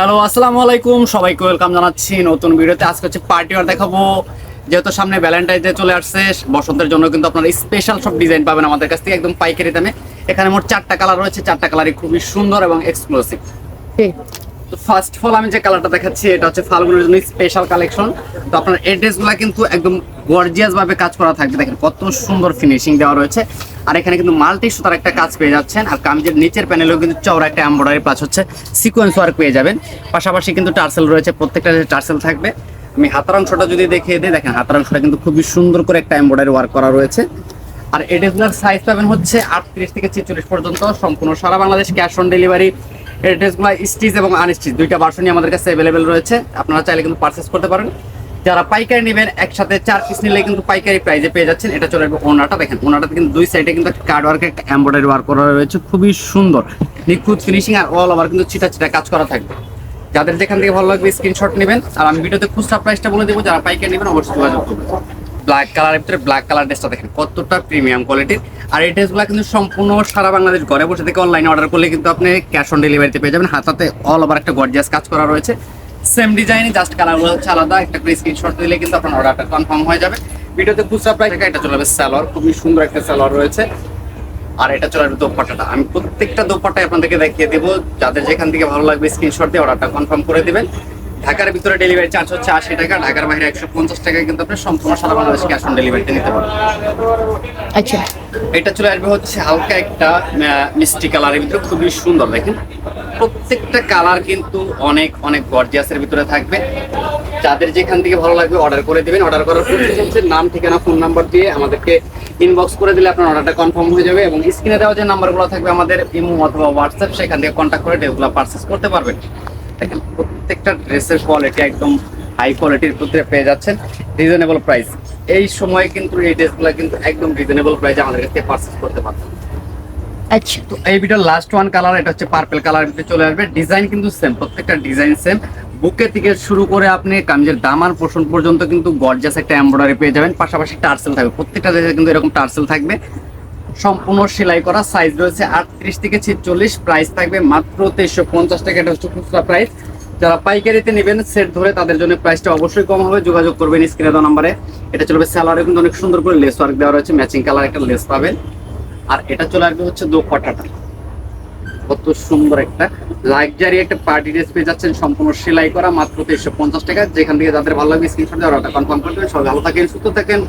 Hello, আসসালামু আলাইকুম। সবাইকে ওয়েলকাম জানাচ্ছি নতুন ভিডিওতে। আজকে হচ্ছে পার্টি ওয়ার দেখাবো। যেহেতু সামনে ভ্যালেন্টাইন ডে চলে আসছে, বসন্তের জন্য কিন্তু আপনারা স্পেশাল সব ডিজাইন পাবেন আমাদের কাছ থেকে, একদম পাইকারি দামে। এখানে মোট চারটা কালার রয়েছে। চারটা কালারই খুবই সুন্দর এবং এক্সক্লুসিভ তো ফার্স্ট অফ অল আমি যে কালারটা দেখাচ্ছি, এটা হচ্ছে ফাল্গুনের জন্য স্পেশাল কালেকশন তো আপনার এই ড্রেসগুলো কিন্তু একদম গর্জিয়াস ভাবে কাজ করা থাকবে। দেখেন কত সুন্দর ফিনিশিং দেওয়া রয়েছে। আর এখানে কিন্তু মাল্টি সুতার একটা কাজ পেয়ে যাচ্ছেন। আর কামিজের নিচের প্যানেলেও কিন্তু চওড়া একটা এমব্রয়ডারি প্লাস হচ্ছে সিকোয়েন্স ওয়ার্ক পেয়ে যাবেন। পাশাপাশি কিন্তু টার্সেল রয়েছে, প্রত্যেকটা টার্সেল থাকবে। আমি হাতার অংশটা যদি দেখিয়ে দিই, দেখেন হাতার অংশটা কিন্তু খুবই সুন্দর করে একটা এমব্রয়ডারি ওয়ার্ক করা রয়েছে। আর এই ড্রেসগুলোর সাইজ পাবেন হচ্ছে আটত্রিশ থেকে ছেচল্লিশ পর্যন্ত। সম্পূর্ণ সারা বাংলাদেশ ক্যাশ অন ডেলিভারি ড্রেসগুলো স্টিচ এবং আনস্টিচ দুইটা ভার্সনই আমাদের কাছে অ্যাভেলেবেল রয়েছে। আপনারা চাইলে কিন্তু পারচেস করতে পারেন। যারা পাইকারি নেবেন, একসাথে চার পিস নিলে কিন্তু পাইকারি প্রাইজে পেয়ে যাচ্ছেন। এটা চলে আসবে ওনাটা দেখেন ওনাটাতে কিন্তু দুই সাইডে কিন্তু কার্ড ওয়ার্ক একটা এমব্রয়ডারি ওয়ার্ক করা রয়েছে। খুবই সুন্দর। নিখুঁত ফিনিশিং আর অল ওভার কিন্তু চিটা চিটা কাজ করা থাকবে। যাদের যেখান থেকে ভালো লাগবে স্ক্রিনশট নেবেন। আর আমি ভিডিওতে খুচরা প্রাইসটা বলে দেবো। যারা পাইকারি নেবেন, অবশ্যই যোগাযোগ করবেন। ব্ল্যাক কালারের ভিতরে ব্ল্যাক কালার ড্রেসটা দেখেন, কতটা প্রিমিয়াম কোয়ালিটির আর এই ড্রেসগুলো কিন্তু সম্পূর্ণ সারা বাংলাদেশ ঘরে বসে থেকে অনলাইনে অর্ডার করলে কিন্তু আপনি ক্যাশ অন ডেলিভারিতে পেয়ে যাবেন। হাতাতে অল ওভার একটা গর্জিয়াস কাজ করা রয়েছে। সেম ডিজাইনই জাস্ট কালারগুলো হচ্ছে আলাদা। একটা করে স্ক্রিনশট দিলে কিন্তু আপনার অর্ডারটা কনফার্ম হয়ে যাবে। ভিডিওতে খুচরা প্রাইস এটা চলে যাবে সালোয়ার খুবই সুন্দর একটা সালোয়ার রয়েছে। আর এটা চলে আসবে দোপাট্টাটা। আমি প্রত্যেকটা দোপাট্টাই আপনাদেরকে দেখিয়ে দেবো। যাদের যেখান থেকে ভালো লাগবে স্ক্রিনশট দিয়ে অর্ডারটা কনফার্ম করে দিবেন। ঢাকার ভিতরে ডেলিভারি চার্জ হচ্ছে আশি টাকা ঢাকার বাইরে একশো পঞ্চাশ টাকায় কিন্তু আপনি সম্পূর্ণ সারা বাংলাদেশ ক্যাশ অন ডেলিভারিতে নিতে পারবেন। আচ্ছা। এটা চলে আসবে হচ্ছে হালকা একটা মিষ্টি কালারের ভিতরে খুবই সুন্দর দেখেন। প্রত্যেকটা কালার কিন্তু অনেক অনেক গর্জিয়াসের ভিতরে থাকবে। যাদের যেখান থেকে ভালো লাগবে অর্ডার করে দিবেন। অর্ডার করার প্রসেস হচ্ছে নাম ঠিকানা ফোন নাম্বার দিয়ে আমাদেরকে ইনবক্স করে দিলে আপনার অর্ডারটা কনফার্ম হয়ে যাবে এবং স্ক্রিনে দেওয়া যে নাম্বারগুলো থাকবে আমাদের ইমো অথবা হোয়াটসঅ্যাপ সেখান থেকে কন্ট্যাক্ট করে ড্রেসগুলো পারচেস করতে পারবেন। দেখেন প্রত্যেকটা ড্রেসের কোয়ালিটি একদম হাই কোয়ালিটির ভিতরে পেয়ে যাচ্ছেন। রিজনেবল প্রাইস এই সময় কিন্তু এই ড্রেসগুলো কিন্তু একদম রিজনেবল প্রাইসে আমাদের কাছে পারচেস করতে পারবেন। আচ্ছা। তো এই ভিডিওর লাস্ট ওয়ান কালার এটা হচ্ছে পার্পল কালার ভিতরে চলে আসবে। ডিজাইন কিন্তু সেম প্রত্যেকটা ডিজাইন সেম বুকে থেকে শুরু করে আপনি কামিজের দামান পোষণ পর্যন্ত কিন্তু গর্জাস একটা এমব্রয়ডারি পেয়ে যাবেন। পাশাপাশি টার্সেল থাকবে। প্রত্যেকটা ড্রেসে কিন্তু এরকম টার্সেল থাকবে। সম্পূর্ণ সেলাই করা সাইজ রয়েছে আটত্রিশ থেকে ছেচল্লিশ। প্রাইস থাকবে মাত্র তেইশশো পঞ্চাশ টাকা। এটা হচ্ছে খুচরা প্রাইস যারা পাইকারিতে নেবেন সেট ধরে তাদের জন্য প্রাইসটা অবশ্যই কম হবে। যোগাযোগ করবেন স্ক্রিনে দেওয়া নাম্বারে এটা চলবে স্যালারে কিন্তু অনেক সুন্দর করে লেস ওয়ার্ক দেওয়া রয়েছে। ম্যাচিং কালার একটা লেস পাবেন। আর এটা চলে আসবে হচ্ছে দোপাট্টাটা। কত সুন্দর একটা লাক্সারি একটা পার্টি ড্রেস পেয়ে যাচ্ছেন। সম্পূর্ণ সেলাই করা মাত্র তেইশশো পঞ্চাশ টাকা। যেখান থেকে যাদের ভালো লাগবে স্ক্রিনশট দেওয়ার কনফার্ম করবেন সবাই ভালো থাকেন, সুস্থ থাকেন।